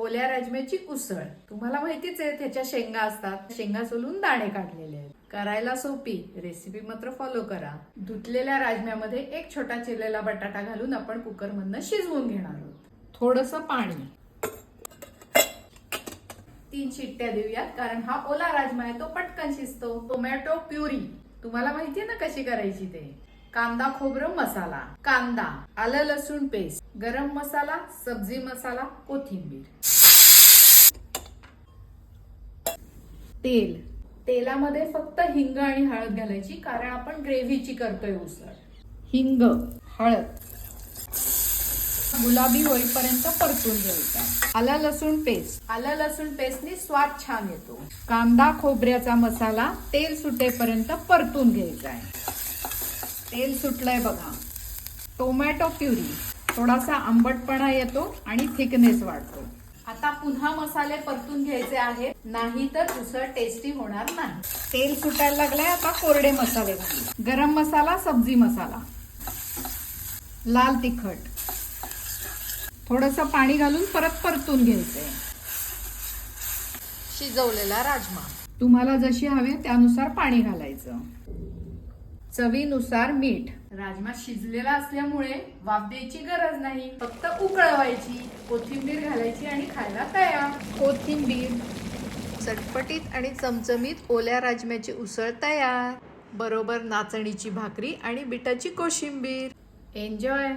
ओल्या राजम्याची उसळ. तुम्हाला माहितीच आहे त्याच्या शेंगा असतात. शेंगा सोलून दाणे काढलेले आहेत. करायला सोपी. रेसिपी मात्र फॉलो करा. धुतलेल्या राजम्यामध्ये एक छोटा चिरलेला बटाटा घालून आपण कुकर मधनं शिजवून घेणार आहोत. थोडस पाणी. तीन शिट्ट्या देऊयात कारण हा ओला राजमा आहे तो पटकन शिजतो. Tomato puree. तुम्हाला माहितीये ना कशी करायची ते? कांदा खोबरं मसाला कांदा आलं लसूण पेस्ट गरम मसाला सब्जी मसाला कोथिंबीर. तेल. तेलामध्ये फक्त हिंग आणि हळद घालायची कारण आपण ग्रेव्हीची करतोय उसळ. हिंग हळद. गुलाबी होईपर्यंत परतून घ्यायचा. आला लसूण पेस्ट. आला लसूण पेस्टनी स्वाद छान येतो. कांदा खोबऱ्याचा मसाला तेल सुटेपर्यंत परतून घ्यायचा आहे. तेल सुटलंय बघा. Tomato puree. थोडासा आंबटपणा येतो आणि थिकनेस वाढतो. आता पुन्हा मसाले परतून घ्यायचे आहेत. नाही तर उसळ टेस्टी होणार नाही. तेल सुटायला लागलंय आता कोरडे मसाले घालू. गरम मसाला सब्जी मसाला. लाल तिखट. थोडस पाणी घालून परत परतून घ्यायचंय. शिजवलेला राजमा. तुम्हाला जशी हवे त्यानुसार पाणी घालायचं. चवीनुसार मीठ. राजमा शिजलेला असल्यामुळे वाफ द्यायची गरज नाही. फक्त उकळवायची कोथिंबीर घालायची आणि खायला तयार. कोथिंबीर. चटपटीत आणि चमचमीत ओल्या राजम्याची उसळ तयार. बरोबर नाचणीची भाकरी आणि बिटाची कोशिंबीर. एन्जॉय